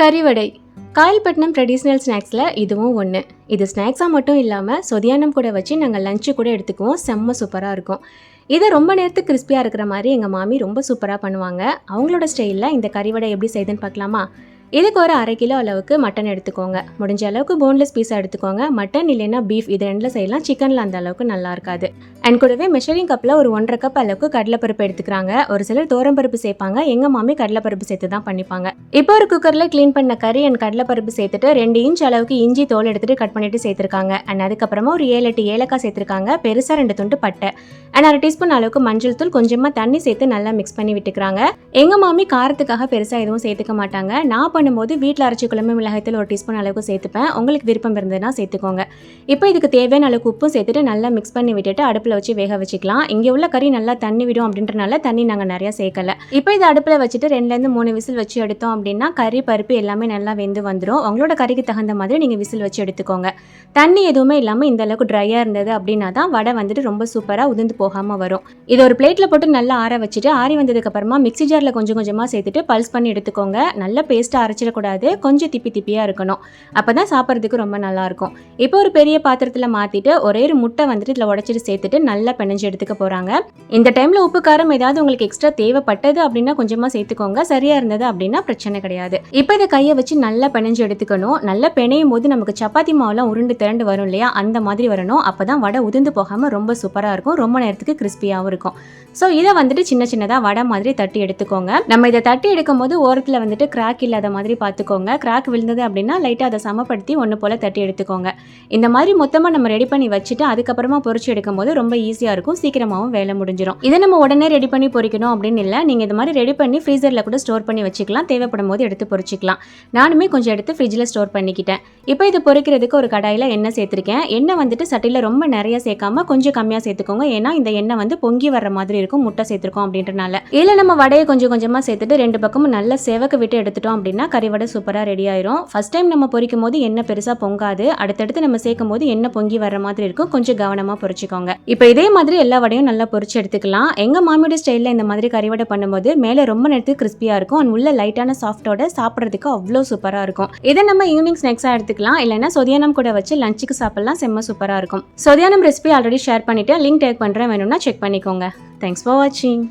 கறிவடை. Kayalpattinam traditional ஸ்நாக்ஸில் இதுவும் ஒன்று இது ஸ்நாக்ஸாக மட்டும் இல்லாமல் சொதியானம் கூட வச்சு நாங்கள் லஞ்சு கூட எடுத்துக்குவோம். செம்ம சூப்பராக இருக்கும். இதை ரொம்ப நேரத்துக்கு கிறிஸ்பியாக இருக்கிற மாதிரி எங்கள் மாமி ரொம்ப சூப்பராக பண்ணுவாங்க. அவங்களோட ஸ்டைலில் இந்த கறிவடை எப்படி செய்யுதுன்னு பார்க்கலாமா? இதுக்கு ஒரு அரை கிலோ அளவுக்கு மட்டன் எடுத்துக்கோங்க. முடிஞ்ச அளவுக்கு போன்லெஸ் பீஸாக எடுத்துக்கோங்க. மட்டன் இல்லைன்னா பீஃப் இது ரெண்டில் செய்யலாம். சிக்கனில் அந்த அளவுக்கு நல்லா இருக்காது. அண்ட் கூடவே மெஷரிங் கப்பில் ஒரு ஒன்றரை கப் அளவுக்கு கடலைப்பருப்பு எடுத்துக்கிறாங்க. ஒரு சிலர் தோரம்பருப்பு சேர்ப்பாங்க. எங்கள் மாமி கடலைப்பருப்பு சேர்த்து தான் பண்ணிப்பாங்க. இப்போ ஒரு குக்கரில் க்ளீன் பண்ண கறி அண்ட் கடலைப்பருப்பு சேர்த்துட்டு ரெண்டு இன்ச் அளவுக்கு இஞ்சி தோல் எடுத்துட்டு கட் பண்ணிட்டு சேர்த்துருக்காங்க. அண்ட் அதுக்கப்புறமா ஒரு ஏழு எட்டு ஏலக்காய் சேர்த்துருக்காங்க. பெருசாக ரெண்டு துண்டு பட்டை. அண்ட் அரை டீஸ்பூன் அளவுக்கு மஞ்சள் தூள் கொஞ்சமாக தண்ணி சேர்த்து நல்லா மிக்ஸ் பண்ணி விட்டுக்கிறாங்க. எங்கள் மாமி காரத்துக்காக பெருசாக எதுவும் சேர்த்துக்க மாட்டாங்க. நான் பண்ணும்போது வீட்டில் அரைச்சி குழம்பு மிளகாய்த்தூள் ஒரு டீஸ்பூன் அளவுக்கு சேர்த்துப்பேன். உங்களுக்கு விருப்பம் இருந்ததுன்னா சேர்த்துக்கோங்க. இப்போ இதுக்கு தேவையான அளவுக்கு உப்பும் சேர்த்துட்டு நல்லா மிக்ஸ் பண்ணி விட்டுட்டு அடுப்பில் வச்சு வேக வச்சுக்கலாம். இங்கே உள்ள கறி நல்லா தண்ணி விடும் அப்படின்றனால தண்ணி நாங்கள் நிறையா சேர்க்கல. இப்போ இது அடுப்பில் வச்சுட்டு ரெண்டுலேருந்து மூணு விசில் வச்சு எடுத்தோம் அப்படின்னா கறி பருப்பு எல்லாமே நல்லா வெந்து வந்துடும் உங்களோட கறிக்கு தகுந்த மாதிரி நீங்கள் விசில் வச்சு எடுத்துக்கோங்க. தண்ணி எதுவுமே இல்லாமல் இந்த அளவுக்கு ட்ரையாக இருந்தது அப்படின்னா தான் வடை வந்துட்டு ரொம்ப சூப்பராக உதிர்ந்து போகாமல் வரும். இது ஒரு பிளேட்டில் போட்டு நல்லா ஆற வச்சுட்டு ஆறி வந்ததுக்கப்புறமா மிக்சி மிக்ஸி ஜாரில் கொஞ்சம் கொஞ்சமாக சேர்த்துட்டு பல்ஸ் பண்ணி எடுத்துக்கோங்க. நல்ல பேஸ்ட்டாக அரைச்சிடக்கூடாது. கொஞ்சம் திப்பி திப்பியாக இருக்கணும். அப்போ தான் சாப்பிட்றதுக்கு ரொம்ப நல்லாயிருக்கும். இப்போ ஒரு பெரிய பாத்திரத்தில் மாற்றிட்டு ஒரே ஒரு முட்டை வந்துட்டு இதில் உடச்சிட்டு சேர்த்துட்டு நல்லா பிணைஞ்சு எடுத்துக்க போகிறாங்க இந்த டைமில் உப்பு காரம் ஏதாவது உங்களுக்கு எக்ஸ்ட்ரா தேவைப்பட்டது அப்படின்னா கொஞ்சமாக சேர்த்துக்கோங்க. சரியாக இருந்தது அப்படின்னா பிரச்சனை கிடையாது. இப்போ இதை கையை வச்சு நல்லா பிணைஞ்சு எடுத்துக்கணும். நல்லா பிணையும் போது நமக்கு சப்பாத்தி மாவுலாம் உருண்டு திரண்டு வரும் இல்லையா? அந்த மாதிரி வரணும். அப்போ தான் வடை உதிர்ந்து போகாமல் ரொம்ப சூப்பராக இருக்கும். ரொம்ப நேரத்துக்கு கிறிஸ்பியாகவும் இருக்கும். ஸோ இதை வந்துட்டு சின்ன சின்னதாக வடை மாதிரி தட்டி எடுத்துக்கோங்க. நம்ம இதை தட்டி எடுக்கும் போது ஓரத்தில் வந்துட்டு கிராக் இல்லாத மாதிரி பார்த்துக்கோங்க. கிராக் விழுந்தது அப்படின்னா லைட்டாக அதை சமப்படுத்தி ஒன்று போல் தட்டி எடுத்துக்கோங்க. இந்த மாதிரி மொத்தமாக நம்ம ரெடி பண்ணி வச்சுட்டு அதுக்கப்புறமா பொறிச்சு எடுக்கும் போது ரொம்ப ஈஸியாக இருக்கும். சீக்கிரமாகவும் வேலை முடிஞ்சிடும் இதை நம்ம உடனே ரெடி பண்ணி பொறிக்கணும் அப்படின்னு இல்லை. நீங்கள் இது மாதிரி ரெடி பண்ணி ஃப்ரீசரில் கூட ஸ்டோர் பண்ணி வச்சுக்கலாம். தேவைப்படும் போது எடுத்து பொரிச்சிக்கலாம் நானுமே கொஞ்சம் எடுத்து ஃப்ரிட்ஜில் ஸ்டோர் பண்ணிக்கிட்டேன். இப்போ இது பொறிக்கிறதுக்கு ஒரு கடாயில் எண்ணெய் சேர்த்துருக்கேன். எண்ணெய் வந்துட்டு சட்டியில் ரொம்ப நிறைய சேர்க்காம கொஞ்சம் கம்மியாக சேர்த்துக்கோங்க. ஏன்னா இந்த எண்ணெய் வந்து பொங்கி வர்ற மாதிரி இருக்கும். முட்டை சேர்த்துருக்கோம் அப்படின்றனால. இதில் நம்ம வடையை கொஞ்சம் கொஞ்சமாக சேர்த்துட்டு ரெண்டு பக்கமும் நல்லா செவக்க விட்டு எடுத்துட்டோம் அப்படின்னா கறி வடை சூப்பராக ரெடி ஆயிரும். ஃபர்ஸ்ட் டைம் நம்ம பொரிக்கும் போது எண்ணெய் பெருசாக பொங்காது. அடுத்தடுத்து நம்ம சேர்க்கும் போது எண்ணெய் பொங்கி வர்ற மாதிரி இருக்கும். கொஞ்சம் கவனமாக பொரிச்சிக்கோங்க. இப்போ இதே மாதிரி எல்லா வடையும் நல்லா பொரிச்சு எடுத்துக்கலாம். எங்கள் மாமியோட ஸ்டைலில் இந்த மாதிரி கறி வடை பண்ணும்போது மேலே ரொம்ப நேரத்துக்கு கிறிஸ்பியாக இருக்கும். அண்ட் உள்ள லைட்டான சாஃப்டோட சாப்பிட்றதுக்கு அவ்வளோ சூப்பராக இருக்கும். இதை நம்ம ஈவினிங் ஸ்நாக்ஸாக எடுத்துக்கலாம். இல்லைன்னா சொதியானம் கூட வச்சு லஞ்சுக்கு சாப்பிடலாம். செம்ம சூப்பராக இருக்கும். சொதியானம் ரெசிபி ஆல்ரெடி ஷேர் பண்ணிவிட்டு லிங்க் டேக் பண்ணுறேன் வேணும்னா செக் பண்ணிக்கோங்க. தேங்க்ஸ் ஃபார் வாட்சிங்